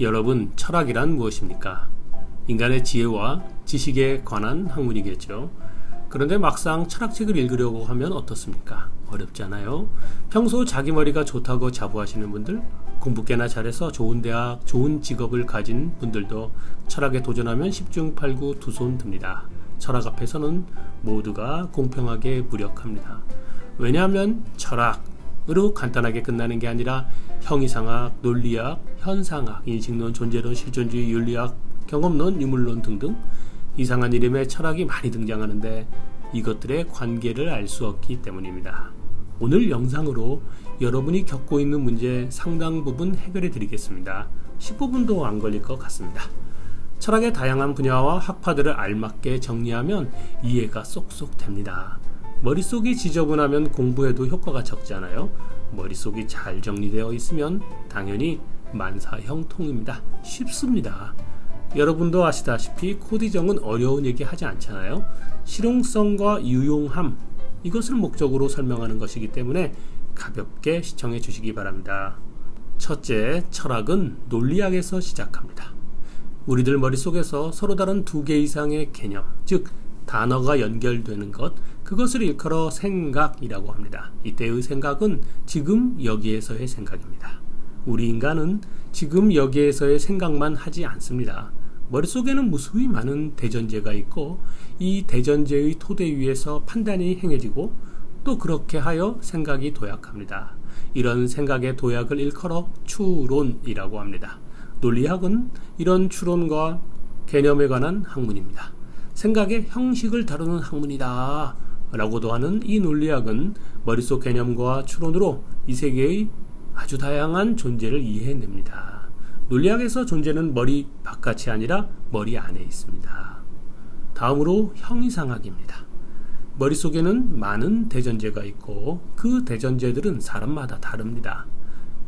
여러분, 철학이란 무엇입니까? 인간의 지혜와 지식에 관한 학문이겠죠. 그런데 막상 철학책을 읽으려고 하면 어떻습니까? 어렵잖아요. 평소 자기 머리가 좋다고 자부하시는 분들, 공부 꽤나 잘해서 좋은 대학, 좋은 직업을 가진 분들도 철학에 도전하면 10중 8구 두 손 듭니다. 철학 앞에서는 모두가 공평하게 무력합니다. 왜냐하면 철학 으로 간단하게 끝나는 게 아니라 형이상학, 논리학, 현상학, 인식론, 존재론, 실존주의, 윤리학, 경험론, 유물론 등등 이상한 이름의 철학이 많이 등장하는데 이것들의 관계를 알 수 없기 때문입니다. 오늘 영상으로 여러분이 겪고 있는 문제 상당 부분 해결해 드리겠습니다. 15분도 안 걸릴 것 같습니다. 철학의 다양한 분야와 학파들을 알맞게 정리하면 이해가 쏙쏙 됩니다. 머릿속이 지저분하면 공부해도 효과가 적잖아요. 머릿속이 잘 정리되어 있으면 당연히 만사형통입니다. 쉽습니다. 여러분도 아시다시피 코디정은 어려운 얘기 하지 않잖아요. 실용성과 유용함 이것을 목적으로 설명하는 것이기 때문에 가볍게 시청해 주시기 바랍니다. 첫째, 철학은 논리학에서 시작합니다. 우리들 머릿속에서 서로 다른 두 개 이상의 개념, 즉 단어가 연결되는 것, 그것을 일컬어 생각이라고 합니다. 이때의 생각은 지금 여기에서의 생각입니다. 우리 인간은 지금 여기에서의 생각만 하지 않습니다. 머릿속에는 무수히 많은 대전제가 있고 이 대전제의 토대 위에서 판단이 행해지고 또 그렇게 하여 생각이 도약합니다. 이런 생각의 도약을 일컬어 추론이라고 합니다. 논리학은 이런 추론과 개념에 관한 학문입니다. 생각의 형식을 다루는 학문이다. 라고도 하는 이 논리학은 머릿속 개념과 추론으로 이 세계의 아주 다양한 존재를 이해해냅니다. 논리학에서 존재는 머리 바깥이 아니라 머리 안에 있습니다. 다음으로 형이상학입니다. 머릿속에는 많은 대전제가 있고 그 대전제들은 사람마다 다릅니다.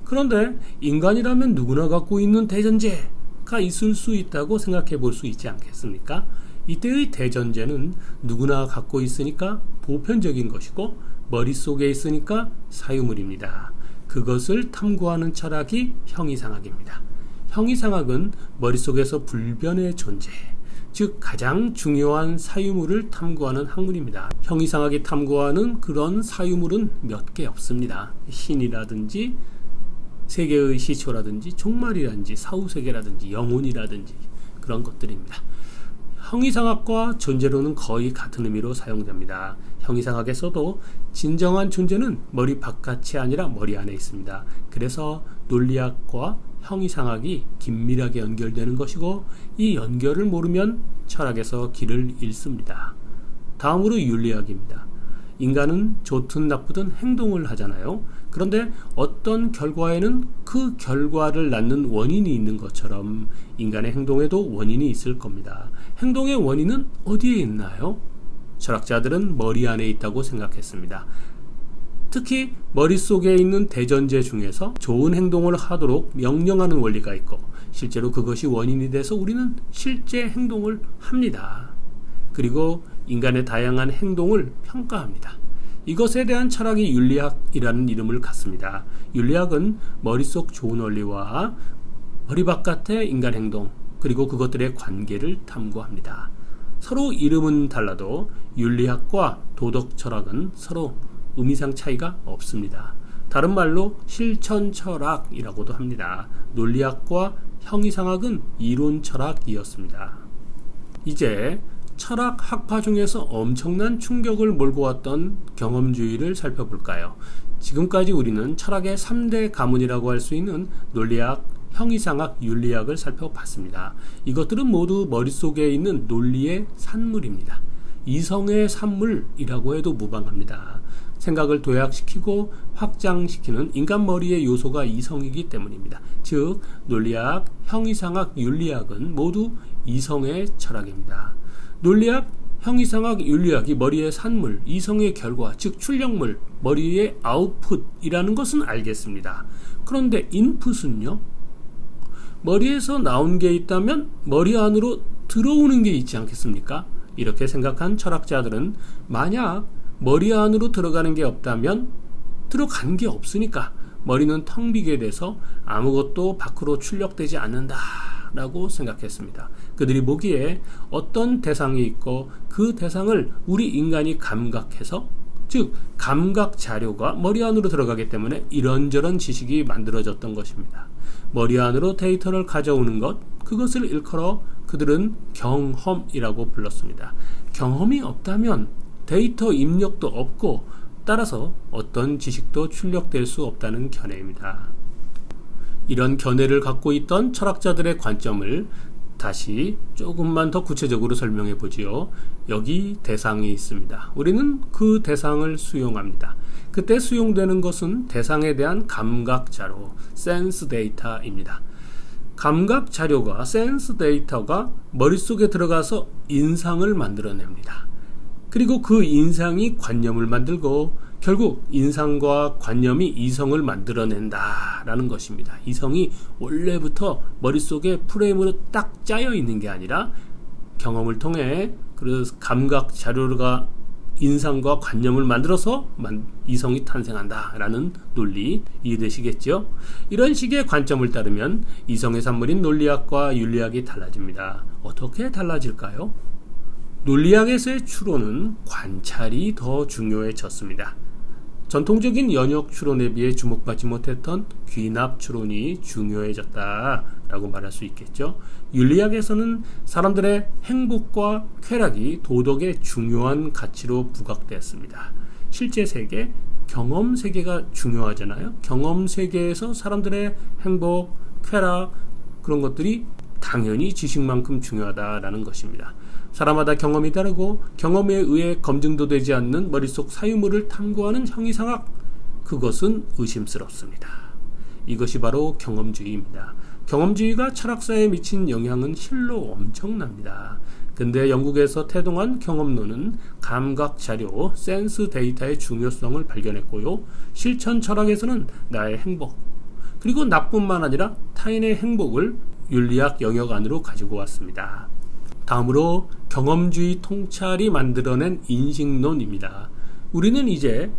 그런데 인간이라면 누구나 갖고 있는 대전제가 있을 수 있다고 생각해 볼 수 있지 않겠습니까? 이때의 대전제는 누구나 갖고 있으니까 보편적인 것이고 머릿속에 있으니까 사유물입니다. 그것을 탐구하는 철학이 형이상학입니다. 형이상학은 머릿속에서 불변의 존재, 즉 가장 중요한 사유물을 탐구하는 학문입니다. 형이상학이 탐구하는 그런 사유물은 몇 개 없습니다. 신이라든지 세계의 시초라든지 종말이라든지 사후세계라든지 영혼이라든지 그런 것들입니다. 형이상학과 존재론은 거의 같은 의미로 사용됩니다. 형이상학에서도 진정한 존재는 머리 바깥이 아니라 머리 안에 있습니다. 그래서 논리학과 형이상학이 긴밀하게 연결되는 것이고 이 연결을 모르면 철학에서 길을 잃습니다. 다음으로 윤리학입니다. 인간은 좋든 나쁘든 행동을 하잖아요. 그런데 어떤 결과에는 그 결과를 낳는 원인이 있는 것처럼 인간의 행동에도 원인이 있을 겁니다. 행동의 원인은 어디에 있나요? 철학자들은 머리 안에 있다고 생각했습니다. 특히 머릿속에 있는 대전제 중에서 좋은 행동을 하도록 명령하는 원리가 있고 실제로 그것이 원인이 돼서 우리는 실제 행동을 합니다. 그리고 인간의 다양한 행동을 평가합니다. 이것에 대한 철학이 윤리학이라는 이름을 갖습니다. 윤리학은 머릿속 좋은 원리와 머리 바깥의 인간 행동 그리고 그것들의 관계를 탐구합니다. 서로 이름은 달라도 윤리학과 도덕 철학은 서로 의미상 차이가 없습니다. 다른 말로 실천 철학이라고도 합니다. 논리학과 형이상학은 이론 철학이었습니다. 이제 철학 학파 중에서 엄청난 충격을 몰고 왔던 경험주의를 살펴볼까요? 지금까지 우리는 철학의 3대 가문이라고 할 수 있는 논리학, 형이상학, 윤리학을 살펴봤습니다. 이것들은 모두 머릿속에 있는 논리의 산물입니다. 이성의 산물이라고 해도 무방합니다. 생각을 도약시키고 확장시키는 인간 머리의 요소가 이성이기 때문입니다. 즉, 논리학, 형이상학, 윤리학은 모두 이성의 철학입니다. 논리학, 형이상학, 윤리학이 머리의 산물, 이성의 결과, 즉 출력물, 머리의 아웃풋이라는 것은 알겠습니다. 그런데 인풋은요? 머리에서 나온 게 있다면 머리 안으로 들어오는 게 있지 않겠습니까? 이렇게 생각한 철학자들은 만약 머리 안으로 들어가는 게 없다면 들어간 게 없으니까 머리는 텅 비게 돼서 아무것도 밖으로 출력되지 않는다라고 생각했습니다. 그들이 보기에 어떤 대상이 있고 그 대상을 우리 인간이 감각해서 즉 감각 자료가 머리 안으로 들어가기 때문에 이런저런 지식이 만들어졌던 것입니다. 머리 안으로 데이터를 가져오는 것 그것을 일컬어 그들은 경험이라고 불렀습니다. 경험이 없다면 데이터 입력도 없고 따라서 어떤 지식도 출력될 수 없다는 견해입니다. 이런 견해를 갖고 있던 철학자들의 관점을 다시 조금만 더 구체적으로 설명해 보지요. 여기 대상이 있습니다. 우리는 그 대상을 수용합니다. 그때 수용되는 것은 대상에 대한 감각 자료, 센스 데이터입니다. 감각 자료가 센스 데이터가 머릿속에 들어가서 인상을 만들어냅니다. 그리고 그 인상이 관념을 만들고 결국 인상과 관념이 이성을 만들어낸다라는 것입니다. 이성이 원래부터 머릿속에 프레임으로 딱 짜여 있는 게 아니라 경험을 통해 그 감각 자료가 인상과 관념을 만들어서 이성이 탄생한다라는 논리 이해되시겠죠? 이런 식의 관점을 따르면 이성의 산물인 논리학과 윤리학이 달라집니다. 어떻게 달라질까요? 논리학에서의 추론은 관찰이 더 중요해졌습니다. 전통적인 연역 추론에 비해 주목받지 못했던 귀납 추론이 중요해졌다라고 말할 수 있겠죠. 윤리학에서는 사람들의 행복과 쾌락이 도덕의 중요한 가치로 부각되었습니다. 실제 세계, 경험 세계가 중요하잖아요. 경험 세계에서 사람들의 행복, 쾌락 그런 것들이 당연히 지식만큼 중요하다라는 것입니다. 사람마다 경험이 다르고 경험에 의해 검증도 되지 않는 머릿속 사유물을 탐구하는 형이상학 그것은 의심스럽습니다. 이것이 바로 경험주의입니다. 경험주의가 철학사에 미친 영향은 실로 엄청납니다. 근데 영국에서 태동한 경험론은 감각 자료, 센스 데이터의 중요성을 발견했고요. 실천 철학에서는 나의 행복, 그리고 나뿐만 아니라 타인의 행복을 윤리학 영역 안으로 가지고 왔습니다. 다음으로 경험주의 통찰이 만들어낸 인식론입니다. 우리는 이제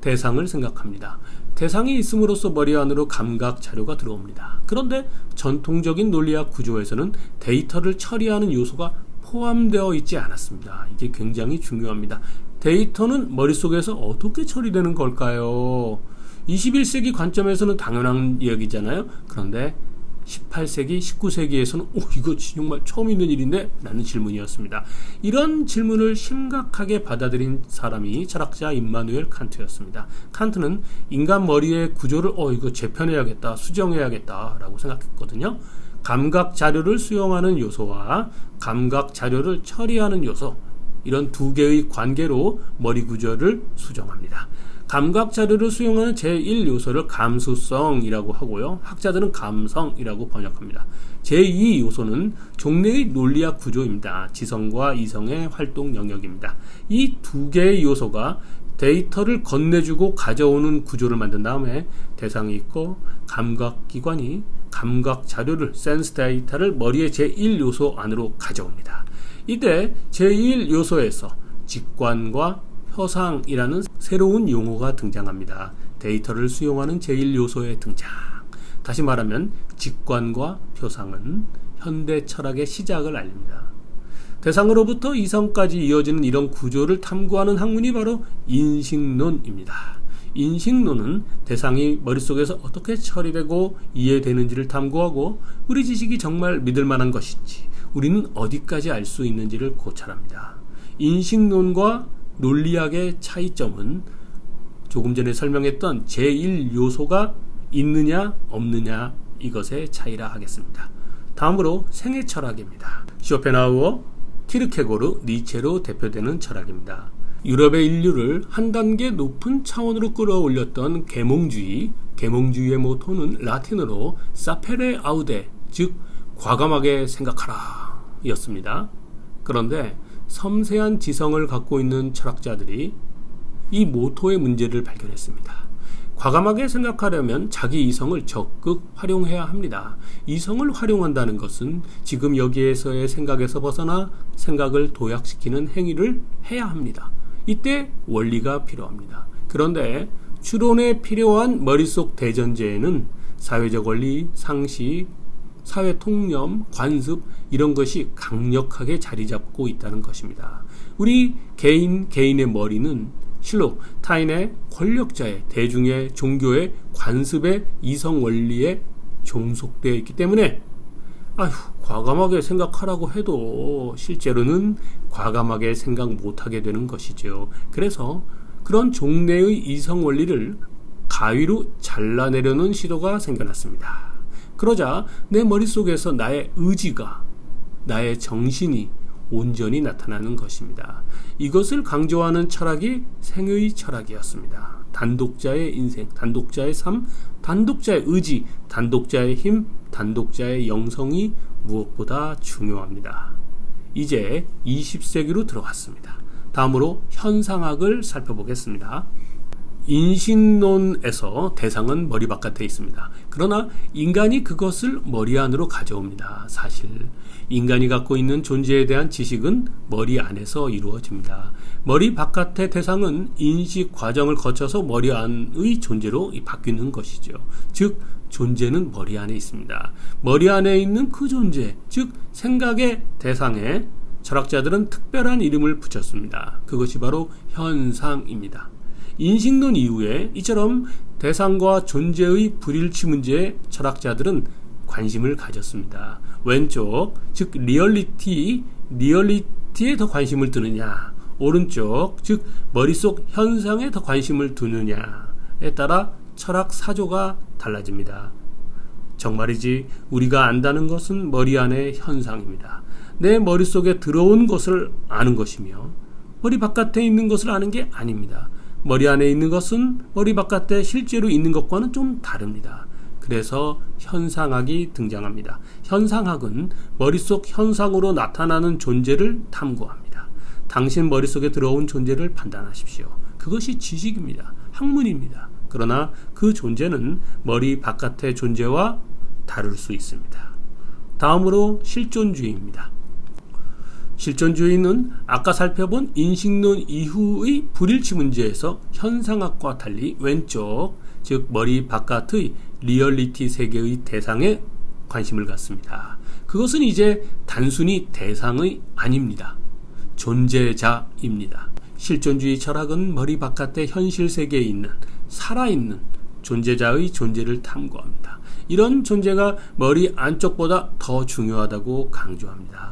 대상을 생각합니다. 대상이 있음으로써 머리 안으로 감각 자료가 들어옵니다. 그런데 전통적인 논리학 구조에서는 데이터를 처리하는 요소가 포함되어 있지 않았습니다. 이게 굉장히 중요합니다. 데이터는 머릿속에서 어떻게 처리되는 걸까요? 21세기 관점에서는 당연한 이야기잖아요. 그런데 18세기, 19세기에서는 오 이거 정말 처음 있는 일인데 라는 질문이었습니다. 이런 질문을 심각하게 받아들인 사람이 철학자 임마누엘 칸트였습니다. 칸트는 인간 머리의 구조를 어 이거 재편해야겠다, 수정해야겠다라고 생각했거든요. 감각 자료를 수용하는 요소와 감각 자료를 처리하는 요소 이런 두 개의 관계로 머리 구조를 수정합니다. 감각 자료를 수용하는 제1 요소를 감수성이라고 하고요. 학자들은 감성이라고 번역합니다. 제2 요소는 종래의 논리학 구조입니다. 지성과 이성의 활동 영역입니다. 이 두 개의 요소가 데이터를 건네주고 가져오는 구조를 만든 다음에 대상이 있고 감각 기관이 감각 자료를 센스 데이터를 머리의 제1 요소 안으로 가져옵니다. 이때 제1 요소에서 직관과 표상이라는 새로운 용어가 등장합니다. 데이터를 수용하는 제1요소의 등장. 다시 말하면 직관과 표상은 현대 철학의 시작을 알립니다. 대상으로부터 이성까지 이어지는 이런 구조를 탐구하는 학문이 바로 인식론입니다. 인식론은 대상이 머릿속에서 어떻게 처리되고 이해되는지를 탐구하고 우리 지식이 정말 믿을 만한 것인지 우리는 어디까지 알 수 있는지를 고찰합니다. 인식론과 논리학의 차이점은 조금 전에 설명했던 제1 요소가 있느냐 없느냐 이것의 차이라 하겠습니다. 다음으로 생애 철학입니다. 쇼펜하우어, 키르케고르, 니체로 대표되는 철학입니다. 유럽의 인류를 한 단계 높은 차원으로 끌어올렸던 계몽주의, 계몽주의의 모토는 라틴어로 사페레 아우데, 즉 과감하게 생각하라 였습니다. 그런데 섬세한 지성을 갖고 있는 철학자들이 이 모토의 문제를 발견했습니다. 과감하게 생각하려면 자기 이성을 적극 활용해야 합니다. 이성을 활용한다는 것은 지금 여기에서의 생각에서 벗어나 생각을 도약시키는 행위를 해야 합니다. 이때 원리가 필요합니다. 그런데 추론에 필요한 머릿속 대전제에는 사회적 원리, 상식, 사회 통념, 관습 이런 것이 강력하게 자리 잡고 있다는 것입니다. 우리 개인 개인의 머리는 실로 타인의 권력자의 대중의 종교의 관습의 이성 원리에 종속되어 있기 때문에 아휴 과감하게 생각하라고 해도 실제로는 과감하게 생각 못하게 되는 것이죠. 그래서 그런 종래의 이성 원리를 가위로 잘라내려는 시도가 생겨났습니다. 그러자 내 머릿속에서 나의 의지가, 나의 정신이 온전히 나타나는 것입니다. 이것을 강조하는 철학이 생의 철학이었습니다. 단독자의 인생, 단독자의 삶, 단독자의 의지, 단독자의 힘, 단독자의 영성이 무엇보다 중요합니다. 이제 20세기로 들어왔습니다. 다음으로 현상학을 살펴보겠습니다. 인신론에서 대상은 머리 바깥에 있습니다. 그러나 인간이 그것을 머리 안으로 가져옵니다. 사실 인간이 갖고 있는 존재에 대한 지식은 머리 안에서 이루어집니다. 머리 바깥의 대상은 인식 과정을 거쳐서 머리 안의 존재로 바뀌는 것이죠. 즉 존재는 머리 안에 있습니다. 머리 안에 있는 그 존재, 즉 생각의 대상에 철학자들은 특별한 이름을 붙였습니다. 그것이 바로 현상입니다. 인식론 이후에 이처럼 대상과 존재의 불일치 문제에 철학자들은 관심을 가졌습니다. 왼쪽, 즉 리얼리티, 리얼리티에 더 관심을 두느냐, 오른쪽, 즉 머릿속 현상에 더 관심을 두느냐에 따라 철학 사조가 달라집니다. 정말이지 우리가 안다는 것은 머리 안의 현상입니다. 내 머릿속에 들어온 것을 아는 것이며 머리 바깥에 있는 것을 아는 게 아닙니다. 머리 안에 있는 것은 머리 바깥에 실제로 있는 것과는 좀 다릅니다. 그래서 현상학이 등장합니다. 현상학은 머릿속 현상으로 나타나는 존재를 탐구합니다. 당신 머릿속에 들어온 존재를 판단하십시오. 그것이 지식입니다. 학문입니다. 그러나 그 존재는 머리 바깥의 존재와 다를 수 있습니다. 다음으로 실존주의입니다. 실존주의는 아까 살펴본 인식론 이후의 불일치 문제에서 현상학과 달리 왼쪽, 즉 머리 바깥의 리얼리티 세계의 대상에 관심을 갖습니다. 그것은 이제 단순히 대상의 아닙니다. 존재자입니다. 실존주의 철학은 머리 바깥의 현실 세계에 있는 살아있는 존재자의 존재를 탐구합니다. 이런 존재가 머리 안쪽보다 더 중요하다고 강조합니다.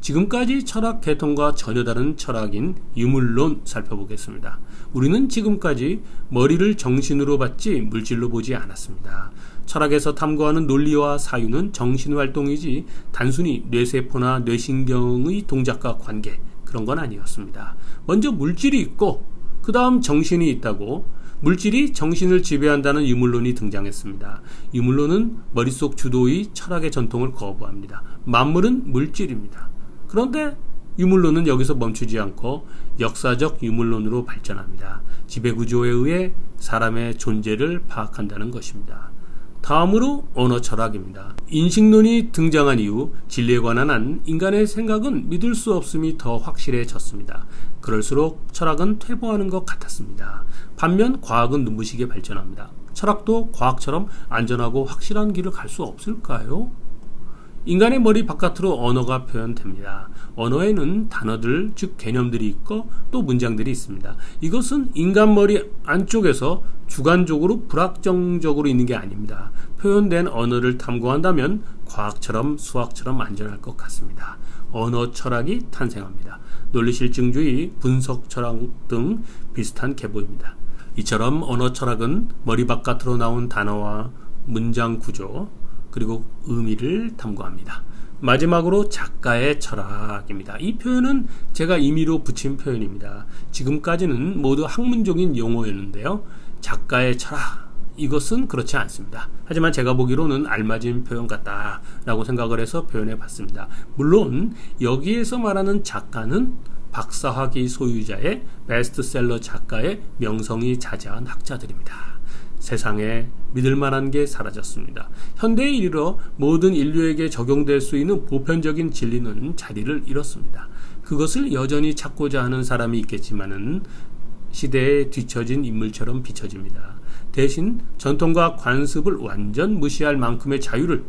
지금까지 철학 계통과 전혀 다른 철학인 유물론 살펴보겠습니다. 우리는 지금까지 머리를 정신으로 받지 물질로 보지 않았습니다. 철학에서 탐구하는 논리와 사유는 정신 활동이지 단순히 뇌세포나 뇌신경의 동작과 관계 그런 건 아니었습니다. 먼저 물질이 있고 그 다음 정신이 있다고 물질이 정신을 지배한다는 유물론이 등장했습니다. 유물론은 머릿속 주도의 철학의 전통을 거부합니다. 만물은 물질입니다. 그런데 유물론은 여기서 멈추지 않고 역사적 유물론으로 발전합니다. 지배구조에 의해 사람의 존재를 파악한다는 것입니다. 다음으로 언어 철학입니다. 인식론이 등장한 이후 진리에 관한 한 인간의 생각은 믿을 수 없음이 더 확실해졌습니다. 그럴수록 철학은 퇴보하는 것 같았습니다. 반면 과학은 눈부시게 발전합니다. 철학도 과학처럼 안전하고 확실한 길을 갈 수 없을까요? 인간의 머리 바깥으로 언어가 표현됩니다. 언어에는 단어들, 즉 개념들이 있고 또 문장들이 있습니다. 이것은 인간 머리 안쪽에서 주관적으로 불확정적으로 있는 게 아닙니다. 표현된 언어를 탐구한다면 과학처럼 수학처럼 안전할 것 같습니다. 언어 철학이 탄생합니다. 논리실증주의, 분석 철학 등 비슷한 계보입니다. 이처럼 언어 철학은 머리 바깥으로 나온 단어와 문장 구조, 그리고 의미를 탐구합니다. 마지막으로 작가의 철학입니다. 이 표현은 제가 임의로 붙인 표현입니다. 지금까지는 모두 학문적인 용어였는데요. 작가의 철학 이것은 그렇지 않습니다. 하지만 제가 보기로는 알맞은 표현 같다라고 생각을 해서 표현해 봤습니다. 물론 여기에서 말하는 작가는 박사학위 소유자의 베스트셀러 작가의 명성이 자자한 학자들입니다. 세상에 믿을 만한 게 사라졌습니다. 현대에 이르러 모든 인류에게 적용될 수 있는 보편적인 진리는 자리를 잃었습니다. 그것을 여전히 찾고자 하는 사람이 있겠지만은 시대에 뒤처진 인물처럼 비춰집니다. 대신 전통과 관습을 완전 무시할 만큼의 자유를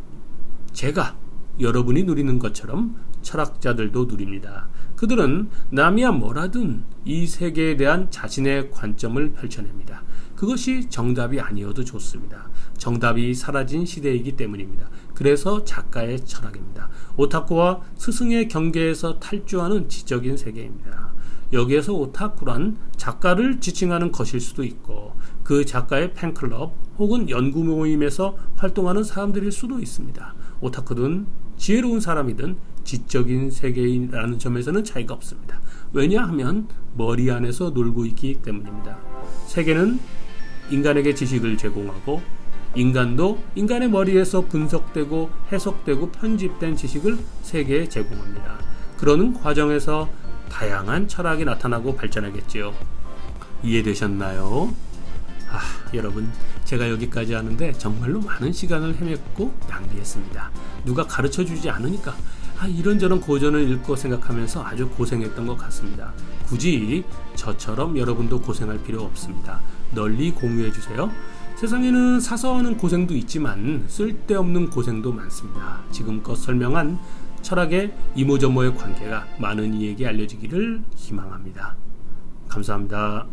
제가 여러분이 누리는 것처럼 철학자들도 누립니다. 그들은 남이야 뭐라든 이 세계에 대한 자신의 관점을 펼쳐냅니다. 그것이 정답이 아니어도 좋습니다. 정답이 사라진 시대이기 때문입니다. 그래서 작가의 철학입니다. 오타쿠와 스승의 경계에서 탈주하는 지적인 세계입니다. 여기에서 오타쿠란 작가를 지칭하는 것일 수도 있고 그 작가의 팬클럽 혹은 연구 모임에서 활동하는 사람들일 수도 있습니다. 오타쿠든 지혜로운 사람이든 지적인 세계인이라는 점에서는 차이가 없습니다. 왜냐하면 머리 안에서 놀고 있기 때문입니다. 세계는 인간에게 지식을 제공하고 인간도 인간의 머리에서 분석되고 해석되고 편집된 지식을 세계에 제공합니다. 그러는 과정에서 다양한 철학이 나타나고 발전하겠지요. 이해되셨나요? 아, 여러분, 제가 여기까지 하는데 정말로 많은 시간을 헤맸고 낭비했습니다. 누가 가르쳐 주지 않으니까 아, 이런저런 고전을 읽고 생각하면서 아주 고생했던 것 같습니다. 굳이 저처럼 여러분도 고생할 필요 없습니다. 널리 공유해 주세요. 세상에는 사소한 고생도 있지만 쓸데없는 고생도 많습니다. 지금껏 설명한 철학의 이모저모의 관계가 많은 이에게 알려지기를 희망합니다. 감사합니다.